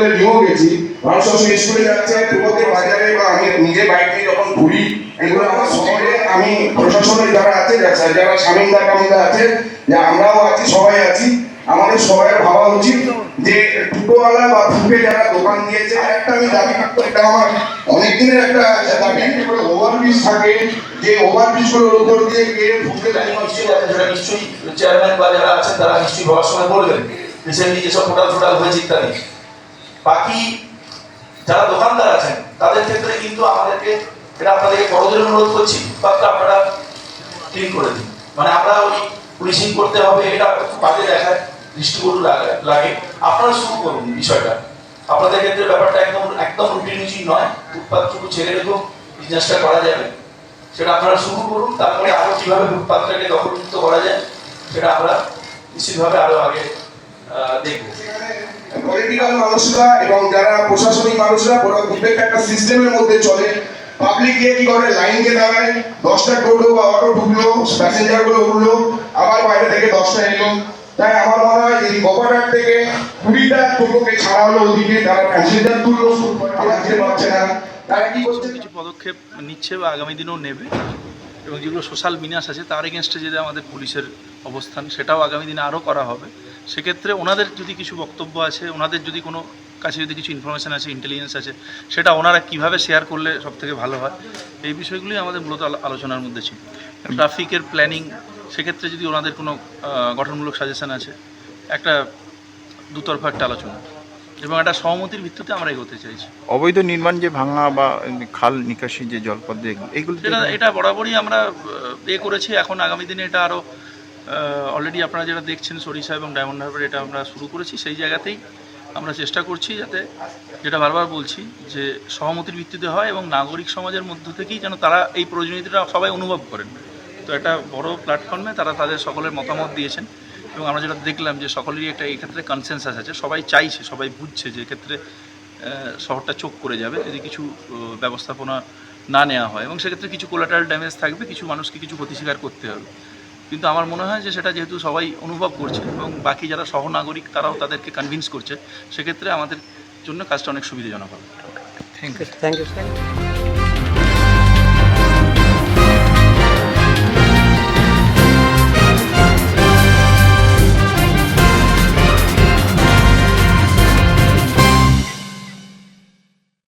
হসপিটালে নিয়েও গেছি। মানুষ সবসময় স্কুলে যাচ্ছে টোটোতে বাজারে বা আমি নিজে বাইক নিয়ে যখন ঘুরি, এগুলো আমার শহরে আমি প্রশাসনের যারা আছে যারা, স্বামীন্দা, কামিন্দা আছে, যে আমরাও আছি, সবাই আছি। আমাদের সবাই ভাবা উচিত যে টোটোওয়ালা বা ফুটে যারা দোকান দিয়েছে একটা আমি দাবি এটা আমার অনেক দিনের একটা দাবি ওভারব্রিজ থাকে, যে ওভারব্রিজগুলোর উপর দিয়ে গিয়ে ফুটে নিশ্চয়ই চেয়ারম্যান বা যারা আছেন, তারা নিশ্চয়ই সময় বলবেন। রিসেন্টলি যেসব টোটাল টোটাল হয়েছে ইত্যাদি বাকি যারা দোকানদার আছেন, তাদের ক্ষেত্রে কিন্তু আমাদেরকে এটা আপনাদেরকে বড়দের অনুরোধ করছি বাচ্চা আপনারা ক্লিন করে দিন। মানে আমরা ওই পুলিশিং করতে হবে, এটা বাজে দেখায়, দৃষ্টিকটু লাগে আপনারা শুরু করুন বিষয়টা। আপনাদের ক্ষেত্রে ব্যাপারটা একদম একদম রুটিন নয়। ফুটপাথটুকু ছেড়ে রেখেও বিজনেসটা করা যাবে। সেটা আপনারা শুরু করুন, তারপরে আরও কীভাবে ফুটপাথটাকে দখলমুক্ত করা যায়, সেটা আমরা নিশ্চিতভাবে আরও আগে দেখব। পলিটিক্যাল মানুষরা এবং যারা প্রশাসনিক মানুষরা ওরা প্রত্যেকটা একটা সিস্টেমের মধ্যে চলে। পাবলিক গিয়ে কি করে? লাইন দিয়ে দাঁড়ায়। দশটা টোটো বা অটো ঢুকলো প্যাসেঞ্জারগুলো উঠল আবার বাইরে থেকে দশটা এলো। তাই আমার মনে হয় এই গোপাটার থেকে কুড়িটা টোটোকে ছাড়া হলো ওদিকে তারা প্যাসেঞ্জার তুললো তারা যেতে পারছে না। তারা কি করছে? কিছু পদক্ষেপ নিচ্ছে বা আগামী দিনেও নেবে। এবং যেগুলো সোশ্যাল মিনাস আছে তার এগেনস্টে যে আমাদের পুলিশের অবস্থান সেটাও আগামী দিনে আরও করা হবে। সেক্ষেত্রে ওনাদের যদি কিছু বক্তব্য আছে ওনাদের যদি কোনো কাছে যদি কিছু ইনফরমেশান আছে ইন্টেলিজেন্স আছে সেটা ওনারা কীভাবে শেয়ার করলে সব থেকে ভালো হয়? এই বিষয়গুলি আমাদের মূলত আলোচনার মধ্যে ছিল। ট্রাফিকের প্ল্যানিং সেক্ষেত্রে যদি ওনাদের কোনো গঠনমূলক সাজেশন আছে একটা দুতরফা একটা আলোচনা। এবং একটা সহমতির ভিত্তিতে আমরা এগোতে চাইছি। অবৈধ নির্মাণ যে ভাঙা বা খাল নিকাশি যে জলপথ এগুলো এটা এটা বরাবরই আমরা এ করেছি। এখন আগামী দিনে এটা আরও অলরেডি আপনারা যেটা দেখছেন সরিষা এবং ডায়মন্ড হারবার এটা আমরা শুরু করেছি, সেই জায়গাতেই আমরা চেষ্টা করছি যাতে যেটা বারবার বলছি যে সহমতির ভিত্তিতে হয় এবং নাগরিক সমাজের মধ্য থেকেই যেন তারা এই প্রয়োজনীয়তাটা সবাই অনুভব করেন। তো একটা বড় প্ল্যাটফর্মে তারা তাদের সকলের মতামত দিয়েছেন এবং আমরা যেটা দেখলাম যে সকলেরই একটা এই ক্ষেত্রে কনসেনসাস আছে, সবাই চাইছে, সবাই বুঝছে যে এক্ষেত্রে শহরটা চোখ করে যাবে, যদি কিছু ব্যবস্থাপনা না নেওয়া হয় এবং সেক্ষেত্রে কিছু কোলাটারাল ড্যামেজ থাকবে, কিছু মানুষকে কিছু ক্ষতি স্বীকার করতে হবে। কিন্তু আমার মনে হয় যে সেটা যেহেতু সবাই অনুভব করছে এবং বাকি যারা সহনাগরিক তারাও তাদেরকে কনভিন্স করছে, সেক্ষেত্রে আমাদের জন্য কাজটা অনেক সুবিধাজনক হবে। Thank you thank you